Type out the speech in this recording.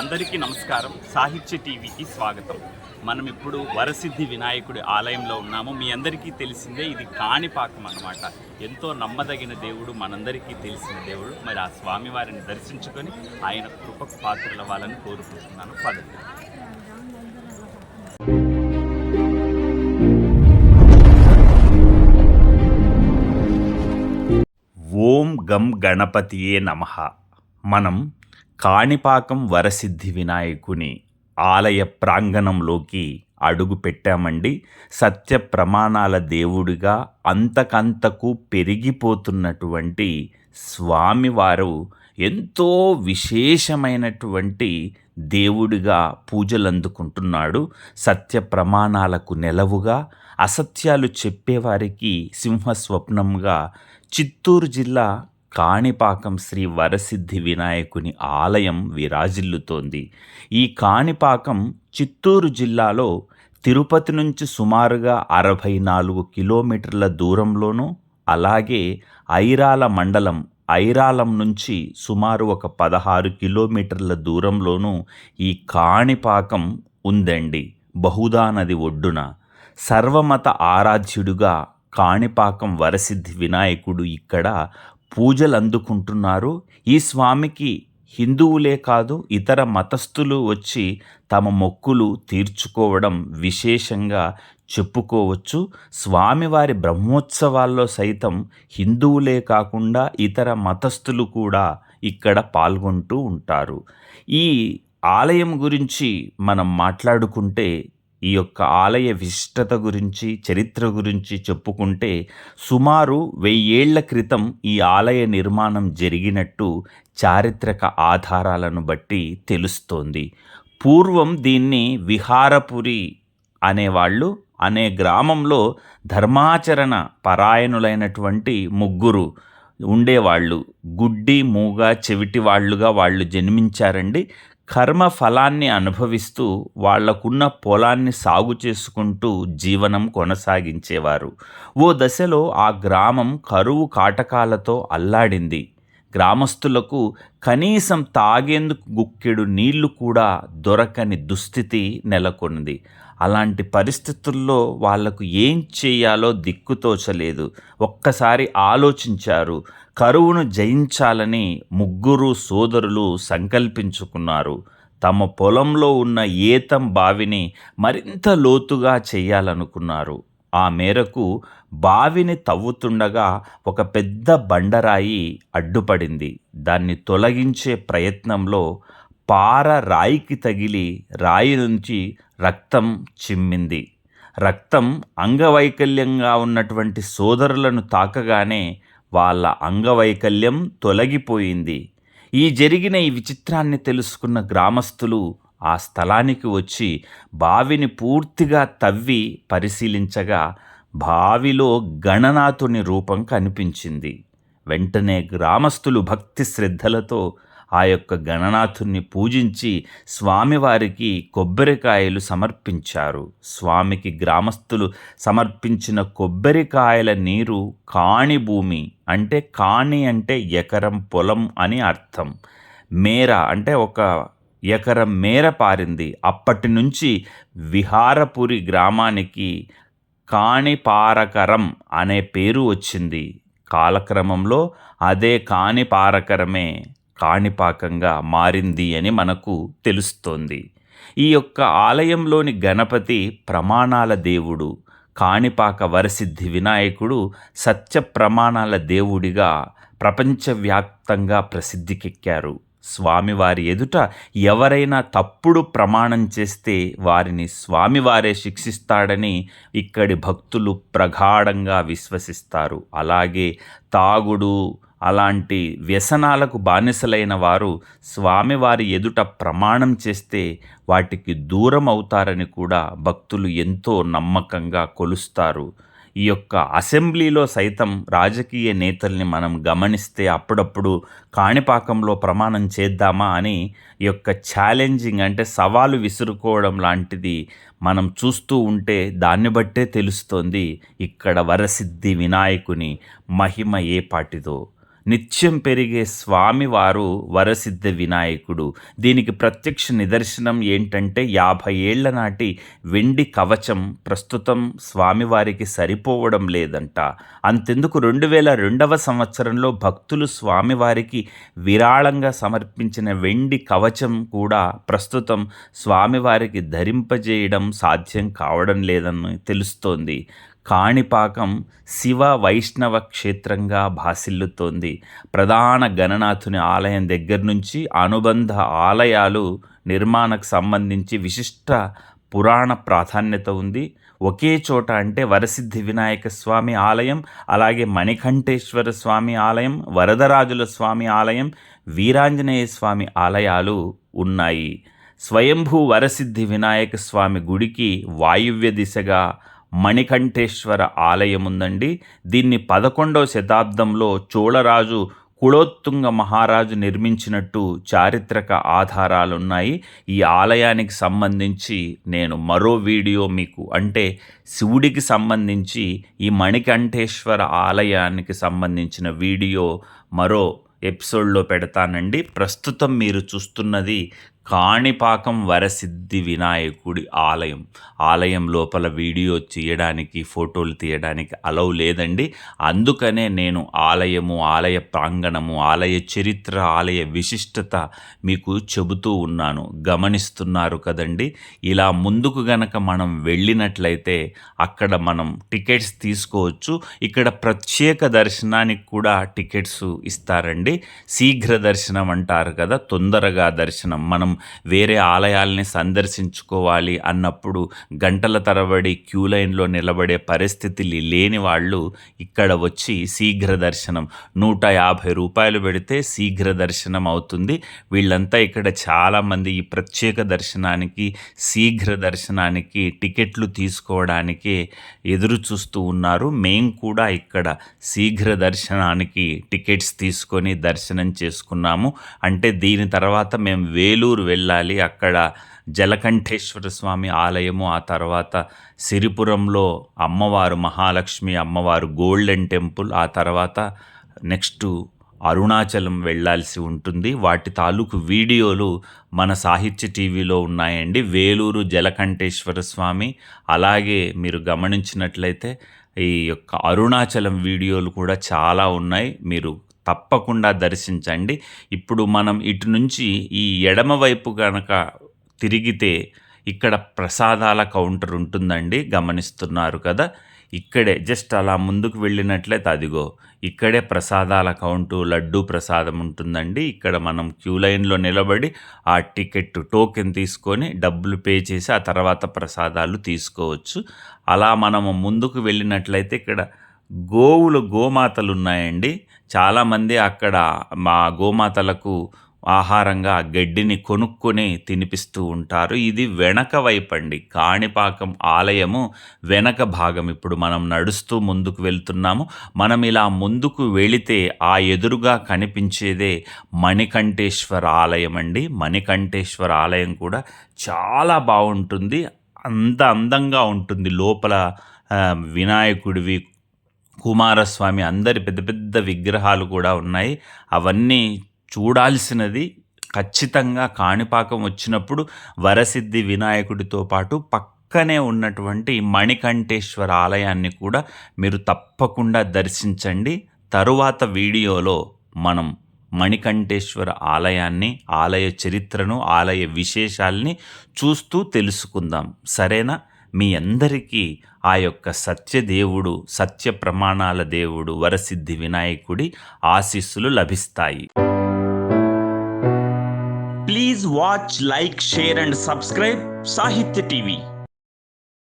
అందరికీ నమస్కారం. సాహిత్య టీవీకి స్వాగతం. మనం ఇప్పుడు వరసిద్ధి వినాయకుడి ఆలయంలో ఉన్నాము. మీ అందరికీ తెలిసిందే ఇది కాణిపాకం అన్నమాట. ఎంతో నమ్మదగిన దేవుడు మనందరికీ తెలిసిన దేవుడు. మరి ఆ స్వామివారిని దర్శించుకొని ఆయన కృపకు పాత్రలవ్వాలని కోరుకుంటున్నాను. పదండి. ఓం గం గణపతియే నమ. మనం కాణిపాకం వరసిద్ధి వినాయకుని ఆలయ ప్రాంగణంలోకి అడుగు పెట్టామండి. సత్య ప్రమాణాల దేవుడిగా అంతకంతకు పెరిగిపోతున్నటువంటి స్వామివారు ఎంతో విశేషమైనటువంటి దేవుడిగా పూజలు అందుకుంటున్నాడు సత్య ప్రమాణాలకు నెలవుగా అసత్యాలు చెప్పేవారికి సింహస్వప్నంగా చిత్తూరు జిల్లా కాణిపాకం శ్రీ వరసిద్ధి వినాయకుని ఆలయం విరాజిల్లుతోంది. ఈ కాణిపాకం చిత్తూరు జిల్లాలో తిరుపతి నుంచి సుమారుగా అరవై నాలుగు కిలోమీటర్ల దూరంలోనూ అలాగే ఐరాల మండలం ఐరాలం నుంచి సుమారు ఒక పదహారు కిలోమీటర్ల దూరంలోనూ ఈ కాణిపాకం ఉందండి. బహుదా నది ఒడ్డున సర్వమత ఆరాధ్యుడుగా కాణిపాకం వరసిద్ధి వినాయకుడు ఇక్కడ పూజలు అందుకుంటున్నారు. ఈ స్వామికి హిందువులే కాదు ఇతర మతస్థులు వచ్చి తమ మొక్కులు తీర్చుకోవడం విశేషంగా చెప్పుకోవచ్చు. స్వామివారి బ్రహ్మోత్సవాల్లో సైతం హిందువులే కాకుండా ఇతర మతస్థులు కూడా ఇక్కడ పాల్గొంటూ ఉంటారు. ఈ ఆలయం గురించి మనం మాట్లాడుకుంటే ఈ యొక్క ఆలయ విశిష్టత గురించి చరిత్ర గురించి చెప్పుకుంటే సుమారు వెయ్యేళ్ళ క్రితం ఈ ఆలయ నిర్మాణం జరిగినట్టు చారిత్రక ఆధారాలను బట్టి తెలుస్తోంది. పూర్వం దీన్ని విహారపురి అనేవాళ్ళు అనే గ్రామంలో ధర్మాచరణ పరాయణులైనటువంటి ముగ్గురు ఉండేవాళ్ళు. గుడ్డి మూగ చెవిటి వాళ్ళుగా వాళ్ళు జన్మించారండి. కర్మ ఫలాన్ని అనుభవిస్తూ వాళ్ళకున్న పొలాన్ని సాగు చేసుకుంటూ జీవనం కొనసాగించేవారు. ఓ దశలో ఆ గ్రామం కరువు కాటకాలతో అల్లాడింది. గ్రామస్తులకు కనీసం తాగేందుకు గుక్కెడు నీళ్ళు కూడా దొరకని దుస్థితి నెలకొంది. అలాంటి పరిస్థితుల్లో వాళ్ళకు ఏం చేయాలో దిక్కుతోచలేదు ఒక్కసారి ఆలోచించారు. కరువును జయించాలని ముగ్గురు సోదరులు సంకల్పించుకున్నారు. తమ పొలంలో ఉన్న ఏతం బావిని మరింత లోతుగా చేయాలనుకున్నారు. ఆ మేరకు బావిని తవ్వుతుండగా ఒక పెద్ద బండరాయి అడ్డుపడింది. దాన్ని తొలగించే ప్రయత్నంలో పార రాయికి తగిలి రాయి నుంచి రక్తం చిమ్మింది. రక్తం అంగవైకల్యంగా ఉన్నటువంటి సోదరులను తాకగానే వాళ్ళ అంగవైకల్యం తొలగిపోయింది. ఈ జరిగిన ఈ విచిత్రాన్ని తెలుసుకున్న గ్రామస్తులు ఆ స్థలానికి వచ్చి బావిని పూర్తిగా తవ్వి పరిశీలించగా బావిలో గణనాథుని రూపం కనిపించింది. వెంటనే గ్రామస్తులు భక్తి శ్రద్ధలతో ఆ యొక్క గణనాథుణ్ణి పూజించి స్వామివారికి కొబ్బరికాయలు సమర్పించారు. స్వామికి గ్రామస్తులు సమర్పించిన కొబ్బరికాయల నీరు కాణి భూమి అంటే కాణి అంటే ఎకరం పొలం అని అర్థం. మేర అంటే ఒక ఎకరం మేర పారింది. అప్పటి నుంచి విహారపురి గ్రామానికి కాణిపారకరం అనే పేరు వచ్చింది. కాలక్రమంలో అదే కాణిపారకరమే. కాణిపాకంగా మారింది అని మనకు తెలుస్తోంది. ఈ యొక్క ఆలయంలోని గణపతి ప్రమాణాల దేవుడు కాణిపాక వరసిద్ధి వినాయకుడు సత్య ప్రమాణాల దేవుడిగా ప్రపంచవ్యాప్తంగా ప్రసిద్ధికెక్కారు. స్వామివారి ఎదుట ఎవరైనా తప్పుడు ప్రమాణం చేస్తే వారిని స్వామివారే శిక్షిస్తాడని ఇక్కడి భక్తులు ప్రగాఢంగా విశ్వసిస్తారు. అలాగే తాగుడు అలాంటి వ్యసనాలకు బానిసలైన వారు స్వామివారి ఎదుట ప్రమాణం చేస్తే వాటికి దూరం అవుతారని కూడా భక్తులు ఎంతో నమ్మకంగా కొలుస్తారు. ఈ యొక్క అసెంబ్లీలో సైతం రాజకీయ నేతల్ని మనం గమనిస్తే అప్పుడప్పుడు కాణిపాకంలో ప్రమాణం చేద్దామా అని ఈ యొక్క ఛాలెంజింగ్ అంటే సవాలు విసురుకోవడం లాంటిది మనం చూస్తూ ఉంటే దాన్ని బట్టే తెలుస్తోంది. ఇక్కడ వరసిద్ధి వినాయకుని మహిమ ఏ పాటిదో. నిత్యం పెరిగే స్వామివారు వరసిద్ధ వినాయకుడు. దీనికి ప్రత్యక్ష నిదర్శనం ఏంటంటే యాభై ఏళ్ళ నాటి వెండి కవచం ప్రస్తుతం స్వామివారికి సరిపోవడం లేదంట. అంతెందుకు రెండు వేల రెండవ సంవత్సరంలో భక్తులు స్వామివారికి విరాళంగా సమర్పించిన వెండి కవచం కూడా ప్రస్తుతం స్వామివారికి ధరింపజేయడం సాధ్యం కావడం లేదని తెలుస్తోంది. కాణిపాకం శివ వైష్ణవ క్షేత్రంగా భాసిల్లుతోంది. ప్రధాన గణనాథుని ఆలయం దగ్గర నుంచి అనుబంధ ఆలయాలు నిర్మాణకు సంబంధించి విశిష్ట పురాణ ప్రాధాన్యత ఉంది. ఒకే చోట అంటే వరసిద్ధి వినాయక స్వామి ఆలయం అలాగే మణికంఠేశ్వర స్వామి ఆలయం వరదరాజుల స్వామి ఆలయం వీరాంజనేయ స్వామి ఆలయాలు ఉన్నాయి. స్వయంభూ వరసిద్ధి వినాయక స్వామి గుడికి వాయువ్య దిశగా మణికంఠేశ్వర ఆలయం ఉందండి దీన్ని పదకొండవ శతాబ్దంలో చోళరాజు కుళోత్తుంగ మహారాజు నిర్మించినట్టు చారిత్రక ఆధారాలున్నాయి. ఈ ఆలయానికి సంబంధించి నేను మరో వీడియో మీకు అంటే శివుడికి సంబంధించి ఈ మణికంఠేశ్వర ఆలయానికి సంబంధించిన వీడియో మరో ఎపిసోడ్లో పెడతానండి. ప్రస్తుతం మీరు చూస్తున్నది కాణిపాకం వరసిద్ధి వినాయకుడి ఆలయం. ఆలయం లోపల వీడియో తీయడానికి ఫోటోలు తీయడానికి అలవ్ లేదండి. అందుకనే నేను ఆలయము ఆలయ ప్రాంగణము ఆలయ చరిత్ర ఆలయ విశిష్టత మీకు చెబుతూ ఉన్నాను. గమనిస్తున్నారు కదండి. ఇలా ముందుకు గనక మనం వెళ్ళినట్లయితే అక్కడ మనం టికెట్స్ తీసుకోవచ్చు. ఇక్కడ ప్రత్యేక దర్శనానికి కూడా టికెట్స్ ఇస్తారండి. శీఘ్ర దర్శనం అంటారు కదా తొందరగా దర్శనం. మనం వేరే ఆలయాల్ని సందర్శించుకోవాలి అన్నప్పుడు గంటల తరబడి క్యూ లైన్లో నిలబడే పరిస్థితి లేని వాళ్ళు ఇక్కడ వచ్చి శీఘ్ర దర్శనం. నూట యాభై రూపాయలు పెడితే శీఘ్ర దర్శనం అవుతుంది. వీళ్ళంతా ఇక్కడ చాలామంది ఈ ప్రత్యేక దర్శనానికి శీఘ్ర దర్శనానికి టికెట్లు తీసుకోవడానికి ఎదురు చూస్తూ ఉన్నారు. మేము కూడా ఇక్కడ శీఘ్ర దర్శనానికి టికెట్స్ తీసుకొని దర్శనం చేసుకున్నాము. అంటే దీని తర్వాత మేము వేలూరు వెళ్ళాలి? అక్కడ జలకంఠేశ్వర స్వామి ఆలయము ఆ తర్వాత సిరిపురంలో అమ్మవారు మహాలక్ష్మి అమ్మవారు గోల్డెన్ టెంపుల్ ఆ తర్వాత నెక్స్ట్ అరుణాచలం వెళ్ళాల్సి ఉంటుంది. వాటి తాలూకు వీడియోలు మన సాహిత్య టీవీలో ఉన్నాయండి. వేలూరు జలకంఠేశ్వర స్వామి. అలాగే మీరు గమనించినట్లయితే ఈ యొక్క అరుణాచలం వీడియోలు కూడా చాలా ఉన్నాయి. మీరు తప్పకుండా దర్శించండి. ఇప్పుడు మనం ఇటు నుంచి ఈ ఎడమ వైపు కనుక తిరిగితే ఇక్కడ ప్రసాదాల కౌంటర్ ఉంటుందండి. గమనిస్తున్నారు కదా. ఇక్కడే జస్ట్ అలా ముందుకు వెళ్ళినట్లయితే అదిగో ఇక్కడే ప్రసాదాల కౌంటు లడ్డు ప్రసాదం ఉంటుందండి. ఇక్కడ మనం క్యూ లైన్లో నిలబడి ఆ టికెట్ టోకెన్ తీసుకొని డబ్బులు పే చేసి ఆ తర్వాత ప్రసాదాలు తీసుకోవచ్చు. అలా మనము ముందుకు వెళ్ళినట్లయితే ఇక్కడ గోవులు గోమాతలు ఉన్నాయండి. చాలామంది అక్కడ మా గోమాతలకు ఆహారంగా గడ్డిని కొనుక్కొని తినిపిస్తూ ఉంటారు. ఇది వెనక వైపండి. కాణిపాకం ఆలయము వెనక భాగం. ఇప్పుడు మనం నడుస్తూ ముందుకు వెళ్తున్నాము. మనం ఇలా ముందుకు వెళితే ఆ ఎదురుగా కనిపించేదే మణికంఠేశ్వర ఆలయం అండి. మణికంఠేశ్వర ఆలయం కూడా చాలా బాగుంటుంది. అంత అందంగా ఉంటుంది. లోపల వినాయకుడివి కుమారస్వామి అందరి పెద్ద పెద్ద విగ్రహాలు కూడా ఉన్నాయి. అవన్నీ చూడాల్సినది ఖచ్చితంగా కాణిపాకం వచ్చినప్పుడు వరసిద్ధి వినాయకుడితో పాటు పక్కనే ఉన్నటువంటి మణికంఠేశ్వర ఆలయాన్ని కూడా మీరు తప్పకుండా దర్శించండి. తరువాత వీడియోలో మనం మణికంఠేశ్వర ఆలయాన్ని ఆలయ చరిత్రను ఆలయ విశేషాల్ని చూస్తూ తెలుసుకుందాం. సరేనా? మీ అందరికీ ఆ యొక్క సత్యదేవుడు సత్య ప్రమాణాల దేవుడు వరసిద్ధి వినాయకుడి ఆశీస్సులు లభిస్తాయి. Please watch like share and subscribe Sahitya TV